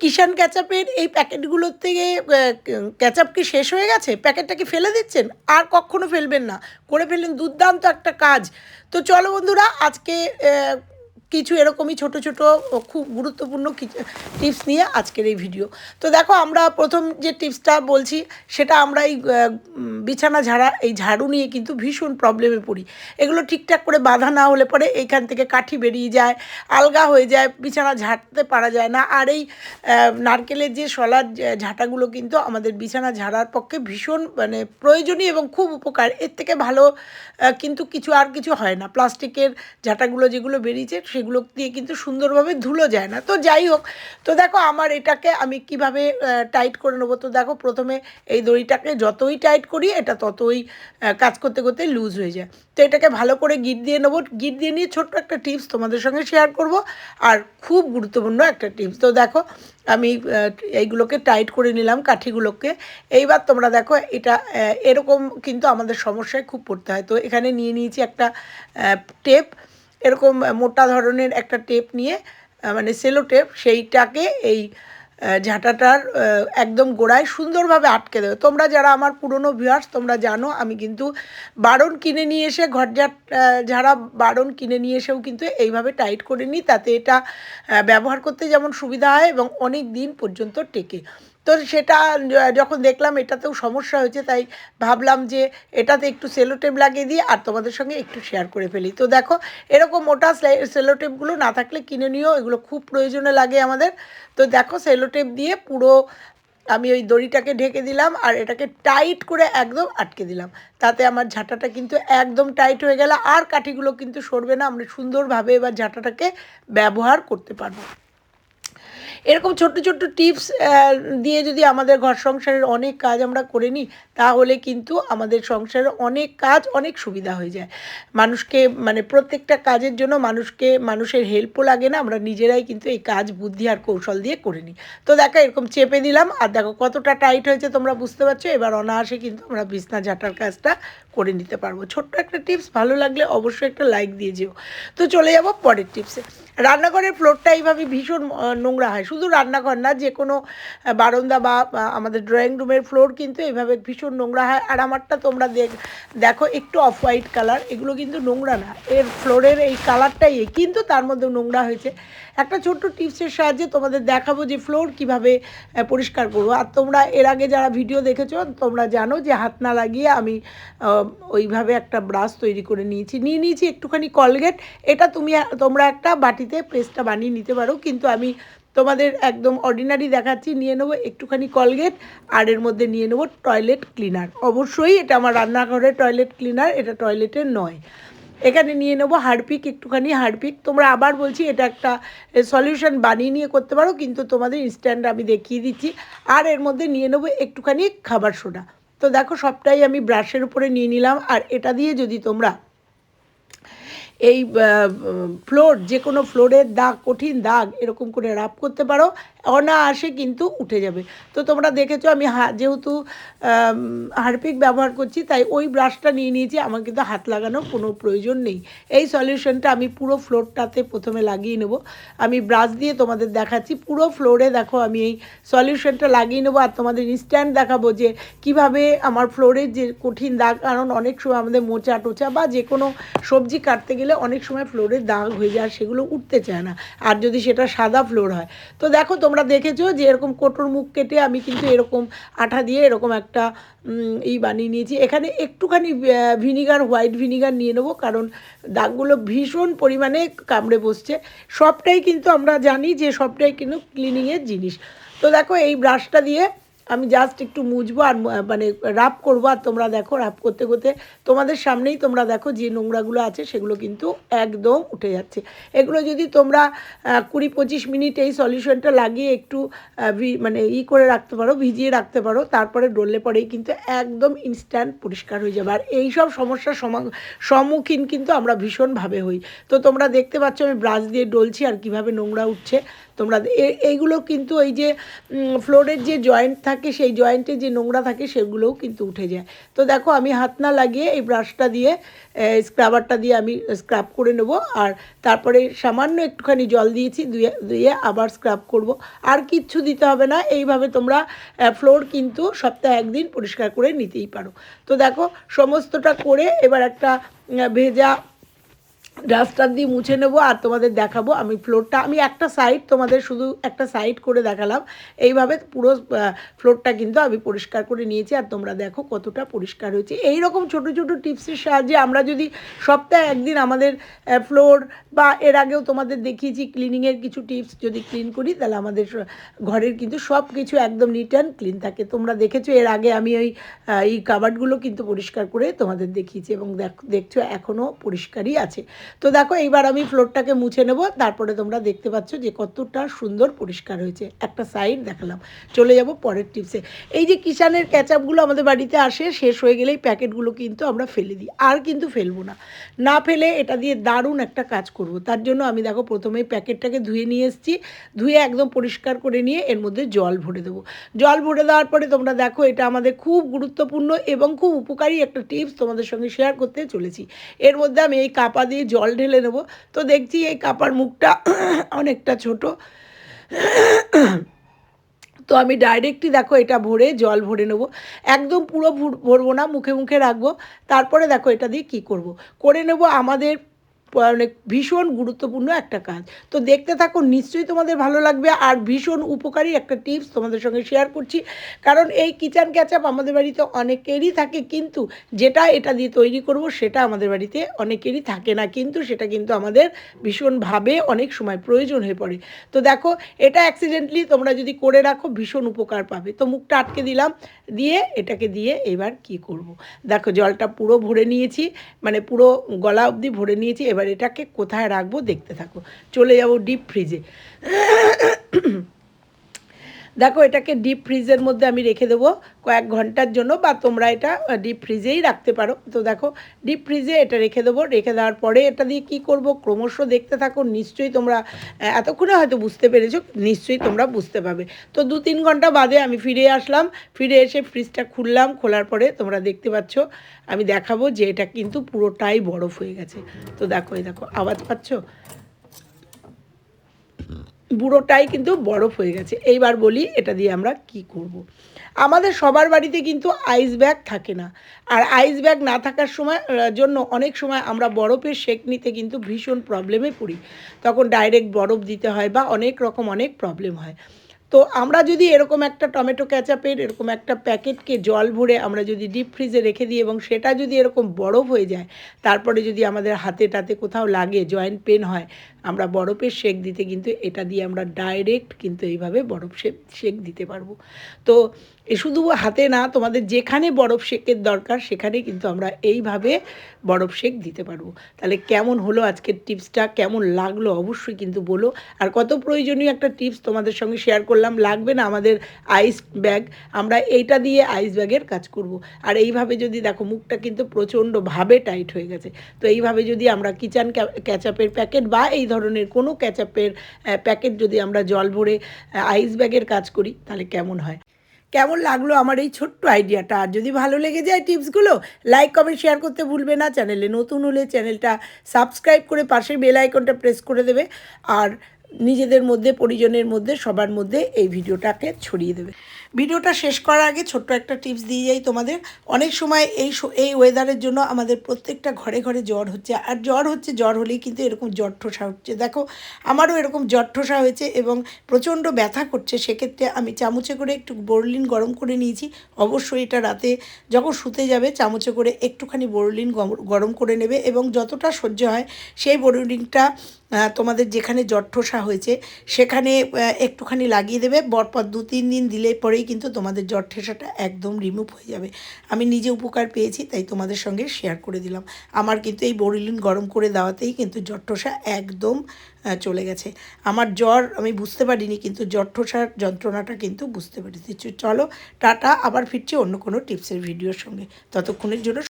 কিষান ক্যাচাপের এই প্যাকেটগুলোর থেকে ক্যাচাপ কি শেষ হয়ে গেছে? প্যাকেটটা কি ফেলে দিচ্ছেন? আর কখনো ফেলবেন না। করে ফেললেন দুর্দান্ত একটা কাজ। তো চলো বন্ধুরা, আজকে কিছু এরকমই ছোট ছোট খুব গুরুত্বপূর্ণ টিপস নিয়ে আজকের এই ভিডিও তো দেখো আমরা প্রথম যে টিপসটা বলছি, সেটা আমরা এই বিছানা ঝাড়া, এই ঝাড়ু নিয়ে কিন্তু ভীষণ প্রবলেমে পড়ি। এগুলো ঠিকঠাক করে বাঁধা না হলে পরে এইখান থেকে কাঠি বেরিয়ে যায়, আলগা হয়ে যায়, বিছানা ঝাড়তে পারা যায় না। আর এই নারকেলের যে শলার ঝাঁটাগুলো কিন্তু আমাদের বিছানা ঝাড়ার পক্ষে ভীষণ মানে প্রয়োজনীয় এবং খুব উপকার। এর থেকে ভালো কিন্তু কিছু আর কিছু হয় না। প্লাস্টিকের ঝাঁটাগুলো যেগুলো বেরিয়েছে সেগুলো দিয়ে কিন্তু সুন্দরভাবে ধুলো যায় না। তো যাই হোক, তো দেখো আমার এটাকে আমি কীভাবে টাইট করে নেব? তো দেখো প্রথমে এই দড়িটাকে যতই টাইট করি, এটা ততই কাজ করতে করতে লুজ হয়ে যায়। তো এটাকে ভালো করে গিট দিয়ে নেব। গিট দিয়ে নিয়ে ছোট্ট একটা টিপস তোমাদের সঙ্গে শেয়ার করব। আর খুব গুরুত্বপূর্ণ একটা টিপস তো দেখো আমি এইগুলোকে টাইট করে নিলাম কাঠিগুলোকে। এইবার তোমরা দেখো এটা এরকম কিন্তু আমাদের সমস্যায় খুব পড়তে হয়। তো এখানে নিয়ে নিয়েছি একটা টেপ এরকম মোটা ধরনের একটা টেপ নিয়ে মানে সেলো টেপ সেইটাকে এই ঝাঁটাটার একদম গোড়ায় সুন্দরভাবে আটকে দেবে। তোমরা যারা আমার পুরনো ভিউয়ার্স তোমরা জানো আমি কিন্তু বারণ কিনে নিয়ে এসে ঘর ঝাট আহ, বারণ কিনে নিয়ে এসেও কিন্তু এইভাবে টাইট করে নিই তাতে এটা ব্যবহার করতে যেমন সুবিধা হয় এবং অনেক দিন পর্যন্ত টেকে। তো সেটা যখন দেখলাম এটাতেও সমস্যা হয়েছে, তাই ভাবলাম যে এটাতে একটু সেলোটেপ লাগিয়ে দিই আর তোমাদের সঙ্গে একটু শেয়ার করে ফেলি। তো দেখো, এরকম মোটা সেলোটেপগুলো না থাকলে কিনে নিও, এগুলো খুব প্রয়োজনে লাগে আমাদের। তো দেখো, সেলোটেপ দিয়ে পুরো আমি ওই দড়িটাকে ঢেকে দিলাম আর এটাকে টাইট করে একদম আটকে দিলাম। তাতে আমার ঝাঁটাটা কিন্তু একদম টাইট হয়ে গেল, আর কাঠিগুলো কিন্তু সরবে না, আমরা সুন্দরভাবে এবার ঝাঁটাটাকে ব্যবহার করতে পারব। এরকম ছোট্ট ছোট্ট টিপস দিয়ে যদি আমাদের ঘর সংসারের অনেক কাজ আমরা করে নিই, তাহলে কিন্তু আমাদের সংসারের অনেক কাজ অনেক সুবিধা হয়ে যায়। মানুষকে মানে প্রত্যেকটা কাজের জন্য মানুষকে, মানুষের হেল্পও লাগে না, আমরা নিজেরাই কিন্তু এই কাজ, বুদ্ধি আর কৌশল দিয়ে করে নিই। তো দেখো, এরকম চেপে দিলাম, আর দেখো কতটা টাইট হয়েছে, তোমরা বুঝতে পারছ? এবার অনায়াসে কিন্তু আমরা বিছনা ঝাঁটার কাজটা করে নিতে পারব। ছোট্ট একটা টিপস, ভালো লাগলে অবশ্যই একটা লাইক দিয়ে যেও। তো চলে যাব পরের টিপসে রান্নাঘরের ফ্লোরটা এইভাবে ভীষণ নোংরা হয়। শুধু রান্নাঘর না যে কোনো বারান্দা বা আমাদের ড্রয়িং রুমের ফ্লোর কিন্তু এইভাবে ভীষণ নোংরা হয়। আর আমারটা তোমরা দেখ, দেখো একটু অফ হোয়াইট কালার এগুলো কিন্তু নোংরা না। এর ফ্লোরের এই কালারটাই কিন্তু তার মধ্যে নোংরা হয়েছে। একটা ছোট্ট টিপসের সাহায্যে তোমাদের দেখাবো যে ফ্লোর কীভাবে পরিষ্কার করব। আর তোমরা এর আগে যারা ভিডিও দেখেছ, তোমরা জানো যে হাত না লাগিয়ে আমি ওইভাবে একটা ব্রাশ তৈরি করে নিয়েছি। নিয়ে নিয়েছি একটুখানি কলগেট। এটা তুমি তোমরা একটা বাটিতে পেস্টটা বানিয়ে নিতে পারো। কিন্তু আমি তোমাদের একদম অর্ডিনারি দেখাচ্ছি। নিয়ে নেব একটুখানি কলগেট আর এর মধ্যে নিয়ে নেব টয়লেট ক্লিনার অবশ্যই এটা আমার রান্নাঘরের টয়লেট ক্লিনার এটা টয়লেটের নয়। এখানে নিয়ে নেব হারপিক, একটুখানি হারপিক। তোমরা আবার বলছি এটা একটা সলিউশন বানিয়ে নিয়ে করতে পারো। কিন্তু তোমাদের ইনস্ট্যান্ট আমি দেখিয়ে দিচ্ছি। আর এর মধ্যে নিয়ে নেব একটুখানি খাবার সোডা। তো দেখো সবটাই আমি ব্রাশের উপরে নিয়ে নিলাম, আর এটা দিয়ে যদি তোমরা এই ফ্লোর যে কোনো ফ্লোরের দাগ, কঠিন দাগ এরকম করে রাফ করতে পারো অনায়াসে কিন্তু উঠে যাবে। তো তোমরা দেখেছ আমি যেহেতু হারপিক ব্যবহার করছি, তাই ওই ব্রাশটা নিয়ে নিয়েছি, আমার কিন্তু হাত লাগানোর কোনো প্রয়োজন নেই। এই সলিউশনটা আমি পুরো ফ্লোরটাতে প্রথমে লাগিয়ে নেব। আমি ব্রাশ দিয়ে তোমাদের দেখাচ্ছি, পুরো ফ্লোরে দেখো আমি এই সলিউশনটা লাগিয়ে নেব আর তোমাদের ইনস্ট্যান্ট দেখাবো যে কীভাবে আমার ফ্লোরের যে কঠিন দাগ, কারণ অনেক সময় আমাদের মোচা টোচা বা যে কোনো সবজি কাটতে গেলে অনেক সময় ফ্লোরের দাগ হয়ে যায় সেগুলো উঠতে চায় না। আর যদি সেটা সাদা ফ্লোর হয়, তো দেখো তোমরা দেখেছ যে এরকম কোটোর মুখ কেটে আমি কিন্তু এরকম আঠা দিয়ে এরকম একটা এই বানিয়ে নিয়েছি। এখানে একটুখানি ভিনিগার, হোয়াইট ভিনিগার নিয়ে নেব, কারণ দাগগুলো ভীষণ পরিমাণে কামড়ে বসছে। সবটাই কিন্তু আমরা জানি যে সবটাই কিন্তু ক্লিনিংয়ের জিনিস। তো দেখো এই ব্রাশটা দিয়ে আমি জাস্ট একটু মুছবো আর মানে রাপ করব। আর তোমরা দেখো রাপ করতে করতে তোমাদের সামনেই তোমরা দেখো যে নোংরাগুলো আছে, সেগুলো কিন্তু একদম উঠে যাচ্ছে। এগুলো যদি তোমরা কুড়ি পঁচিশ মিনিট এই সলিউশনটা লাগিয়ে একটু মানে ই করে রাখতে পারো, ভিজিয়ে রাখতে পারো, তারপরে ডললে পরেই কিন্তু একদম ইনস্ট্যান্ট পরিষ্কার হয়ে যাবে। আর এই সব সমস্যার সম্মুখীন কিন্তু আমরা ভীষণভাবে হই। তো তোমরা দেখতে পাচ্ছ, আমি ব্রাশ দিয়ে ডলছি আর কীভাবে নোংরা উঠছে। তোমরা এইগুলো কিন্তু ওই যে ফ্লোরের যে জয়েন্ট থাকে, সেই জয়েন্টে যে নোংরা থাকে, সেগুলোও কিন্তু উঠে যায়। তো দেখো, আমি হাত না লাগিয়ে এই ব্রাশটা দিয়ে স্ক্রাবারটা দিয়ে আমি স্ক্রাব করে নেব। আর তারপরে সামান্য একটুখানি জল দিয়েছি, ধুয়ে ধুয়ে আবার স্ক্রাব করব। আর কিচ্ছু দিতে হবে না, এইভাবে তোমরা ফ্লোর কিন্তু সপ্তাহে একদিন পরিষ্কার করে নিতেই পারো। তো দেখো, সমস্তটা করে এবার একটা ভেজা ডাস্টার দিয়ে মুছে নেব আর তোমাদের দেখাবো আমি ফ্লোরটা আমি একটা সাইড তোমাদের শুধু একটা সাইড করে দেখালাম। এইভাবে পুরো ফ্লোরটা কিন্তু আমি পরিষ্কার করে নিয়েছি আর তোমরা দেখো কতটা পরিষ্কার হয়েছে। এই রকম ছোট ছোট টিপসের সাহায্যে আমরা যদি সপ্তাহে একদিন আমাদের ফ্লোর বা এর আগেও তোমাদের দেখিয়েছি ক্লিনিংয়ের কিছু টিপস যদি ক্লিন করি, তাহলে আমাদের ঘরের কিন্তু সব কিছু একদম নিট অ্যান্ড ক্লিন থাকে। তোমরা দেখেছ এর আগে আমি ওই এই কাবার্ডগুলো কিন্তু পরিষ্কার করে তোমাদের দেখিয়েছি এবং দেখ- দেখছ এখনও পরিষ্কারই আছে। তো দেখো, এইবার আমি ফ্লোরটাকে মুছে নেব। তারপরে তোমরা দেখতে পাচ্ছ যে কতটা সুন্দর পরিষ্কার হয়েছে। একটা সাইড দেখালাম। চলে যাব পরের টিপসে। এই যে কিষানের ক্যাচআপগুলো আমাদের বাড়িতে আসে, শেষ হয়ে গেলেই প্যাকেটগুলো কিন্তু আমরা ফেলে দিই। আর কিন্তু ফেলব না। না ফেলে এটা দিয়ে দারুণ একটা কাজ করব। তার জন্য আমি দেখো, প্রথমেই প্যাকেটটাকে ধুয়ে নিয়ে এসেছি। ধুয়ে একদম পরিষ্কার করে নিয়ে এর মধ্যে জল ভরে দেবো। জল ভরে দেওয়ার পরে তোমরা দেখো, এটা আমাদের খুব গুরুত্বপূর্ণ এবং খুব উপকারী একটা টিপস তোমাদের সঙ্গে শেয়ার করতে চলেছি। এর মধ্যে আমি এই কাপা দিয়ে জল ঢেলে দেবো তো দেখছি এই কাপার মুখটা অনেকটা ছোট। তো আমি ডাইরেক্টই দেখো এটা ভরে জল ভরে নেব। একদম পুরো ভুর- ভরবো না, মুখে মুখে রাখব। তারপরে দেখো এটা দিয়ে কি করব। করে নেব আমাদের মানে ভীষণ গুরুত্বপূর্ণ একটা কাজ। তো দেখতে থাকো নিশ্চয়ই তোমাদের ভালো লাগবে আর ভীষণ উপকারী একটা টিপস তোমাদের সঙ্গে শেয়ার করছি। কারণ এই কিচেন ক্যাচআপ আমাদের বাড়িতে অনেকেরই থাকে কিন্তু যেটা এটা দিয়ে তৈরি করব সেটা আমাদের বাড়িতে অনেকেরই থাকে না কিন্তু সেটা কিন্তু আমাদের ভীষণভাবে অনেক সময় প্রয়োজন হয়ে পড়ে। তো দেখো, এটা অ্যাক্সিডেন্টলি তোমরা যদি করে রাখো ভীষণ উপকার পাবে। তো মুখটা আটকে দিলাম, দিয়ে এটাকে দিয়ে এবার কি করব। দেখো, জলটা পুরো ভরে নিয়েছি মানে পুরো গলা অবধি ভরে নিয়েছি, এবার এটাকে কোথায় রাখব দেখতে থাকো। চলে যাব ডিপ ফ্রিজে দেখো, এটাকে ডিপ ফ্রিজের মধ্যে আমি রেখে দেবো কয়েক ঘণ্টার জন্য বা তোমরা এটা ডিপ ফ্রিজেই রাখতে পারো। তো দেখো ডিপ ফ্রিজে এটা রেখে দেবো। রেখে দেওয়ার পরে এটা দিয়ে কি করব? ক্রমশ দেখতে থাকো, নিশ্চয়ই তোমরা এতক্ষণে হয়তো বুঝতে পেরেছ, নিশ্চয়ই তোমরা বুঝতে পারবে। তো দু তিন ঘণ্টা বাদে আমি ফিরে আসলাম। ফিরে এসে ফ্রিজটা খুললাম, খোলার পরে তোমরা দেখতে পাচ্ছ, আমি দেখাবো যে এটা কিন্তু পুরোটাই বরফ হয়ে গেছে। তো দেখো, এই দেখো, আওয়াজ পাচ্ছ? বুড়োটাই কিন্তু বরফ হয়ে গেছে। এইবার বলি, এটা দিয়ে আমরা কি করব। আমাদের সবার বাড়িতে কিন্তু আইস ব্যাগ থাকে না। আর আইস ব্যাগ না থাকার সময় জন্য অনেক সময় আমরা বরফের শেক নিতে কিন্তু ভীষণ প্রবলেমে পড়ি। তখন ডাইরেক্ট বরফ দিতে হয় বা অনেক রকম অনেক প্রবলেম হয়। তো আমরা যদি এরকম একটা টমেটো ক্যাচাপের এরকম একটা প্যাকেটকে জল ভরে আমরা যদি ডিপ ফ্রিজে রেখে দিই এবং সেটা যদি এরকম বরফ হয়ে যায়, তারপরে যদি আমাদের হাতে টাতে কোথাও লাগে জয়েন্ট পেন হয় আমরা বরফের শেক দিতে কিন্তু এটা দিয়ে আমরা ডাইরেক্ট কিন্তু এইভাবে বরফ শেক দিতে পারব। তো এ শুধু হাতে না, তোমাদের যেখানে বরফ শেকের দরকার, সেখানে কিন্তু আমরা এইভাবে বরফ শেক দিতে পারব। তাহলে কেমন হলো আজকের টিপসটা? কেমন লাগল অবশ্যই কিন্তু বলো। আর কত প্রয়োজনীয় একটা টিপস তোমাদের সঙ্গে শেয়ার করলাম, লাগবে না আমাদের আইস ব্যাগ আমরা এইটা দিয়ে আইস ব্যাগের কাজ করব। আর এইভাবে যদি দেখো মুখটা কিন্তু প্রচণ্ডভাবে টাইট হয়ে গেছে। তো এইভাবে যদি আমরা কিচেন ক্যাচাপের প্যাকেট বা এই ধরনের কোনো ক্যাচাপের প্যাকেট যদি আমরা জল ভরে আইস ব্যাগের কাজ করি, তাহলে কেমন হয়? কেমন লাগল আমার এই ছোট্ট আইডিয়াটা আর যদি ভালো লেগে যায় টিপসগুলো লাইক কমেন্ট শেয়ার করতে ভুলবে না। চ্যানেলে নতুন হলে চ্যানেলটা সাবস্ক্রাইব করে পাশে বেল আইকনটা প্রেস করে দেবে। আর নিজেদের মধ্যে, পরিজনের মধ্যে, সবার মধ্যে এই ভিডিওটাকে ছড়িয়ে দেবে। ভিডিওটা শেষ করার আগে ছোট্ট একটা টিপস দিয়ে যাই তোমাদের। অনেক সময় এই এই ওয়েদারের জন্য আমাদের প্রত্যেকটা ঘরে ঘরে জ্বর হচ্ছে। আর জ্বর হচ্ছে, জ্বর হলেই কিন্তু এরকম জ্বর ঠোসা হচ্ছে। দেখো, আমারও এরকম জ্বর ঠোসা হয়েছে এবং প্রচণ্ড ব্যথা করছে। সেক্ষেত্রে আমি চামচে করে একটু বোরলিন গরম করে নিয়েছি। অবশ্যই এটা রাতে যখন শুতে যাবে, চামচে করে একটুখানি বোরলিন গরম করে নেবে এবং যতটা সহ্য হয়, সেই বোরলিনটা তোমাদের যেখানে জ্বর ঠোসা হয়েছে, সেখানে একটুখানি লাগিয়ে দেবে। পরপর দু তিন দিন দিলে পরেই কিন্তু তোমাদের জ্বর ঠেসাটা একদম রিমুভ হয়ে যাবে। আমি নিজে উপকার পেয়েছি, তাই তোমাদের সঙ্গে শেয়ার করে দিলাম। আমার কিন্তু এই বরিলিন গরম করে দেওয়াতেই কিন্তু জ্বর ঠোসা একদম চলে গেছে। আমার জ্বর, আমি বুঝতে পারিনি, কিন্তু জ্বর ঠোসার যন্ত্রণাটা কিন্তু বুঝতে পেরেছি। চলো, টাটা, আবার ফিরছি অন্য কোনো টিপসের ভিডিওর সঙ্গে। ততক্ষণের জন্য